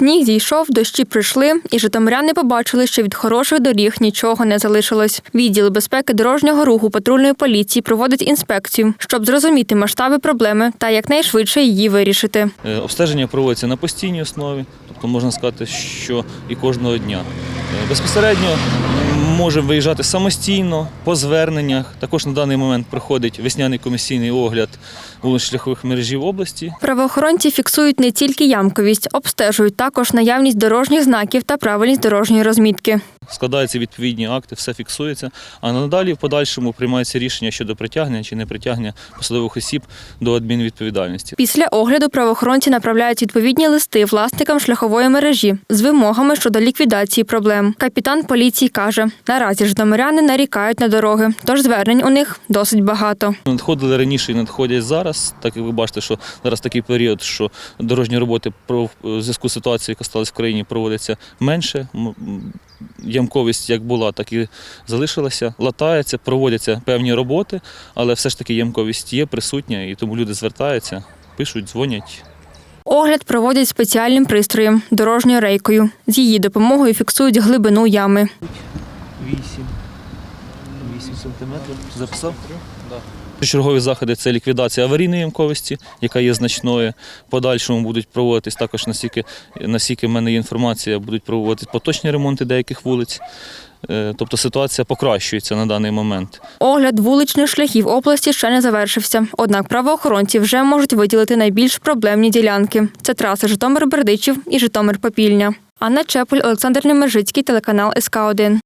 Сніг зійшов, дощі прийшли, і житомиряни побачили, що від хороших доріг нічого не залишилось. Відділ безпеки дорожнього руху патрульної поліції проводить інспекцію, щоб зрозуміти масштаби проблеми та якнайшвидше її вирішити. Е, Обстеження проводиться на постійній основі, тобто можна сказати, що і кожного дня. Е, Безпосередньо можемо виїжджати самостійно по зверненнях. Також на даний момент проходить весняний комісійний огляд вулиць шляхових мережів області. Правоохоронці фіксують не тільки ямковість, обстежують також наявність дорожніх знаків та правильність дорожньої розмітки. Складаються відповідні акти, все фіксується. А надалі в подальшому приймається рішення щодо притягнення чи не притягнення посадових осіб до адмінвідповідальності. Після огляду правоохоронці направляють відповідні листи власникам шляхової мережі з вимогами щодо ліквідації проблем. Капітан поліції каже, наразі житомиряни нарікають на дороги, тож звернень у них досить багато. Надходили раніше і надходять зараз. Так як ви бачите, що зараз такий період, що дорожні роботи в зв'язку з ситуацією, яка сталася в країні, проводиться менше. Ямковість як була, так і залишилася. Латається, проводяться певні роботи, але все ж таки ямковість є присутня, і тому люди звертаються, пишуть, дзвонять. Огляд проводять спеціальним пристроєм дорожньою рейкою. З її допомогою фіксують глибину ями. 8. 8 сантиметрів. Записав? Чергові заходи це ліквідація аварійної ямковості, яка є значною. Подальшому будуть проводитись також, наскільки, наскільки в мене є інформація, будуть проводитись поточні ремонти деяких вулиць. Е, Тобто ситуація покращується на даний момент. Огляд вуличних шляхів області ще не завершився. Однак правоохоронці вже можуть виділити найбільш проблемні ділянки. Це траси Житомир-Бердичів і Житомир-Попільня. Анна Чепуль, Олександр Немержицький, телеканал СК 1